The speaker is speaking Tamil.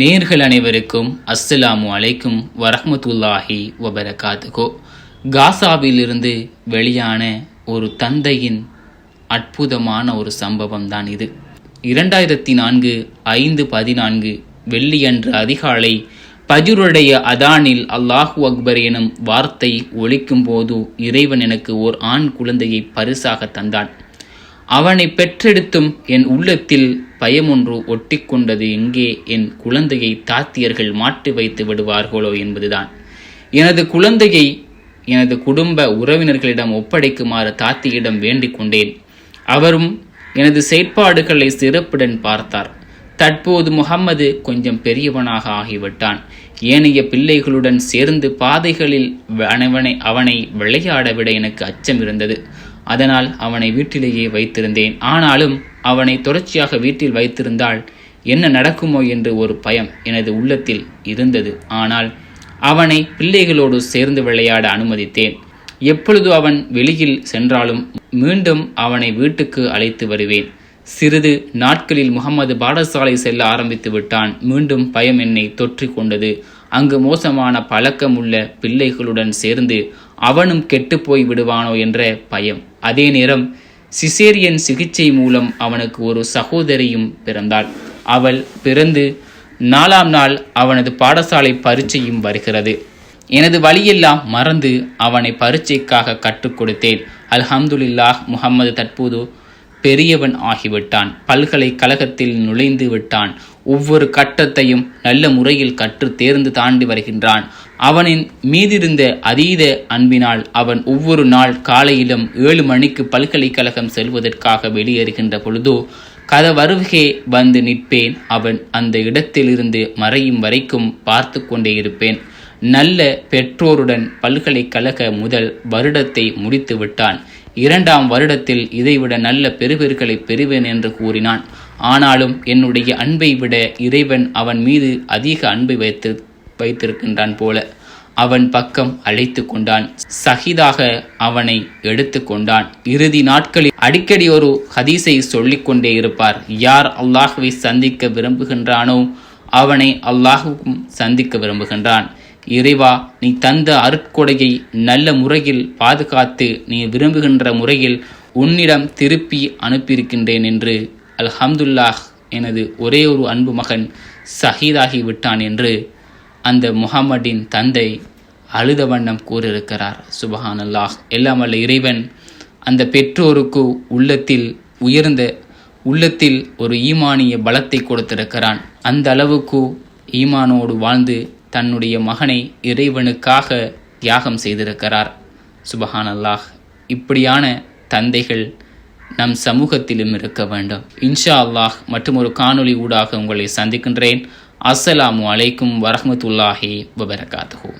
நேர்கள் அனைவருக்கும் அஸ்ஸலாமு அலைக்கும் வரஹமத்துல்லாஹி வபரகாத்துகோ காசாவிலிருந்து வெளியான ஒரு தந்தையின் அற்புதமான ஒரு சம்பவம் தான் இது. இரண்டாயிரத்தி நான்கு ஐந்து பதினான்கு வெள்ளியன்று அதிகாலை பஜுருடைய அதானில் அல்லாஹு அக்பர் எனும் வார்த்தை ஒழிக்கும் போது இறைவன் எனக்கு ஓர் ஆண் குழந்தையை பரிசாக தந்தான். அவனை பெற்றெடுத்தும் என் உள்ளத்தில் பயமொன்று ஒட்டிக்கொண்டது எங்கே? என் குழந்தையை தாத்தியர்கள் மாட்டி வைத்து விடுவார்களோ என்பதுதான். எனது குழந்தையை எனது குடும்ப உறவினர்களிடம் ஒப்படைக்குமாறு தாத்தியிடம் வேண்டிக் கொண்டேன். அவரும் எனது செயற்பாடுகளை சிறப்புடன் பார்த்தார். தற்போது முகம்மது கொஞ்சம் பெரியவனாக ஆகிவிட்டான். ஏனைய பிள்ளைகளுடன் சேர்ந்து பாதைகளில் அவனை அவனை விளையாட விட எனக்கு அச்சம் இருந்தது. அதனால் அவனை வீட்டிலேயே வைத்திருந்தேன். ஆனாலும் அவனை தொடர்ச்சியாக வீட்டில் வைத்திருந்தால் என்ன நடக்குமோ என்று ஒரு பயம் எனது உள்ளத்தில் இருந்தது. ஆனால் அவனை பிள்ளைகளோடு சேர்ந்து விளையாட அனுமதித்தேன். எப்பொழுது அவன் வெளியில் சென்றாலும் மீண்டும் அவனை வீட்டுக்கு அழைத்து வருவேன். சிறிது நாட்களில் முகமது பாடசாலை செல்ல ஆரம்பித்து விட்டான். மீண்டும் பயம் என்னை தொற்றி கொண்டது அங்கு மோசமான பழக்கம் உள்ள பிள்ளைகளுடன் சேர்ந்து அவனும் கெட்டுப்போய் விடுவானோ என்ற பயம். அதே நேரம் சிசேரியன் சிகிச்சை மூலம் அவனுக்கு ஒரு சகோதரியும் பிறந்தாள். அவள் பிறந்து நாலாம் நாள் அவனது பாடசாலை பரீட்சையும் வருகிறது. எனது வழியெல்லாம் மறந்து அவனை பரீட்சைக்காக கற்றுக் கொடுத்தேன். அல்ஹம்துலில்லாஹ் முகம்மது தற்போது பெரியவன் ஆகிவிட்டான். பல்கலைக்கழகத்தில் நுழைந்து விட்டான். ஒவ்வொரு கட்டத்தையும் நல்ல முறையில் கற்று தேர்ந்து தாண்டி வருகின்றான். அவனின் மீதிருந்த அதீத அன்பினால் அவன் ஒவ்வொரு நாள் காலையிலும் ஏழு மணிக்கு பல்கலைக்கழகம் செல்வதற்காக வெளியேறுகின்ற பொழுதோ கதவருகே வந்து நிற்பேன். அவன் அந்த இடத்திலிருந்து மறையும் வரைக்கும் பார்த்து கொண்டே இருப்பேன். நல்ல பெற்றோருடன் பல்கலைக்கழக முதல் வருடத்தை முடித்து விட்டான் இரண்டாம் வருடத்தில் இதைவிட நல்ல பெருபெருக்களை பெறுவேன் என்று கூறினான். ஆனாலும் என்னுடைய அன்பை விட இறைவன் அவன் மீது அதிக அன்பை வைத்து வைத்திருக்கின்றான் போல. அவன் பக்கம் அழைத்து கொண்டான். சகிதாக அவனை எடுத்து கொண்டான். இறுதி நாட்களில் அடிக்கடி ஒரு ஹதீஸை சொல்லிக்கொண்டே இருப்பார். யார் அல்லாஹுவை சந்திக்க விரும்புகின்றானோ அவனை அல்லாஹுக்கும் சந்திக்க விரும்புகின்றான். இறைவா நீ தந்த அருட்கொடையை நல்ல முறையில் பாதுகாத்து நீ விரும்புகின்ற முறையில் உன்னிடம் திருப்பி அனுப்பியிருக்கின்றேன் என்று அல்ஹம்துல்லாஹ் எனது ஒரே ஒரு அன்பு மகன் சஹீதாகி விட்டான் என்று அந்த முகம்மதின் தந்தை அழுத வண்ணம் கூறியிருக்கிறார். சுபஹான் அல்லாஹ் எல்லாம் வல்ல இறைவன் அந்த பெற்றோருக்கு உள்ளத்தில் உயர்ந்த உள்ளத்தில் ஒரு ஈமானிய பலத்தை கொடுத்திருக்கிறான். அந்த அளவுக்கு ஈமானோடு வாழ்ந்து தன்னுடைய மகனை இறைவனுக்காக தியாகம் செய்திருக்கிறார். சுபஹான் அல்லாஹ் இப்படியான தந்தைகள் நம் சமூகத்திலும் இருக்க வேண்டும். இன்ஷா அல்லாஹ் மற்றும் ஒரு காணொளி ஊடாக உங்களை சந்திக்கின்றேன். அஸ்ஸலாமு அலைக்கும் வரஹமத்துல்லாஹி வபரகாத்துஹூ.